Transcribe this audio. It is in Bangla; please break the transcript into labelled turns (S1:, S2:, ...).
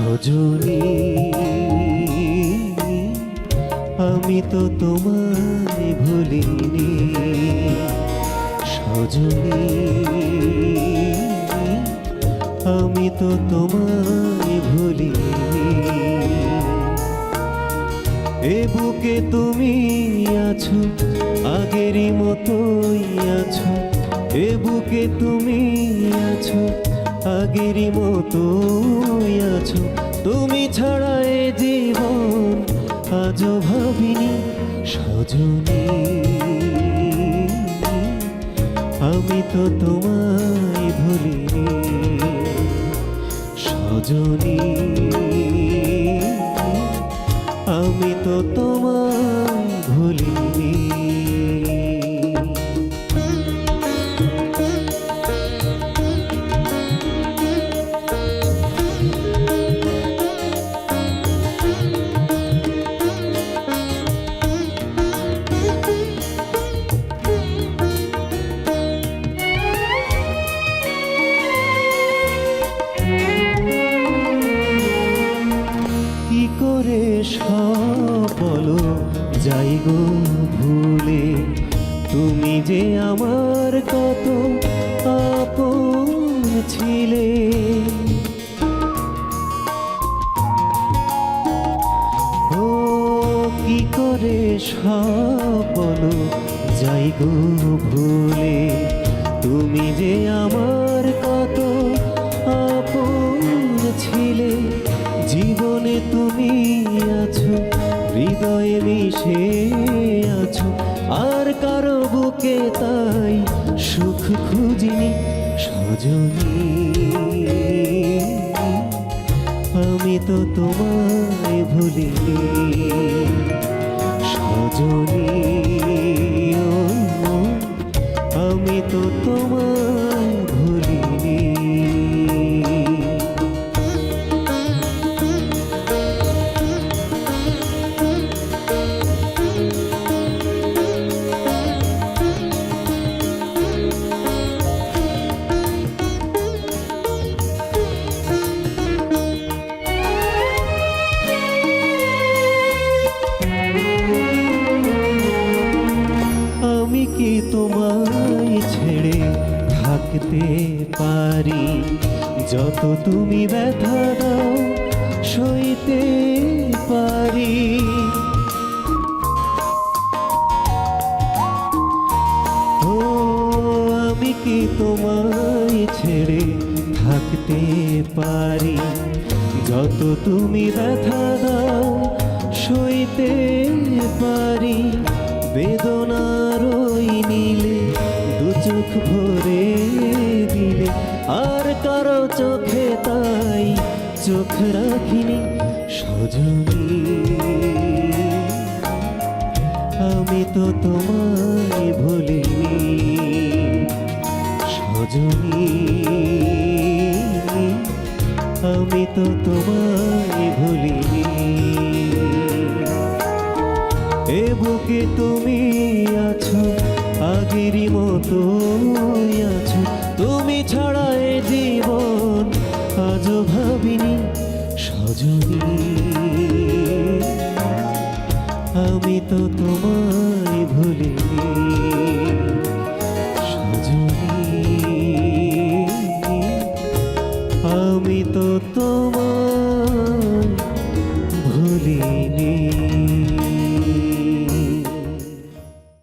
S1: রজনী আমি তো তোমায় ভুলিনি। সজনি। আমি তো তোমায় ভুলিনি। এ বুকে তুমি আছো, আগেরই মতোই আছো। এ বুকে তুমি আছো আগেরই মতোই আছো। তুমি ছাড়া এ জীবন আজও ভাবিনি, সজনী। আমি তো তোমায় ভুলিনি, সজনী। আমি তো তোমায় করে সফল যাই গো ভুলে। তুমি যে আমার কত আপন ছিলে। ও, কি করে সফল যাই গো ভুলে। তুমি যে আমার হৃদয়ে মিশে আছো। আর কারও বুকে তাই সুখ খুঁজিনি, সজনী। আমি তো তোমায় ভুলিনি, সজনী। আমি তো তোমায় তোমায় ছেড়ে থাকতে পারি। যত তুমি ব্যথা দাও, সইতে পারি। ও, আমি কি তোমায় ছেড়ে থাকতে পারি? যত তুমি ব্যথা দাও, সইতে পারি। বেদনার চোখ ভরে দিলে। আর কারও চোখে তাই চোখ রাখিনি সজনী। আমি তো তোমায় ভুলিনি সজনী। আমি তো তোমায় ভুলিনি। বুকে তুমি আছো, আগেরই মতো আছো। তুমি ছাড়া এ জীবন আজও ভাবিনি, সজনী। আমি তো তোমায় সজনী। আমি তো তোমায় ভুলিনি।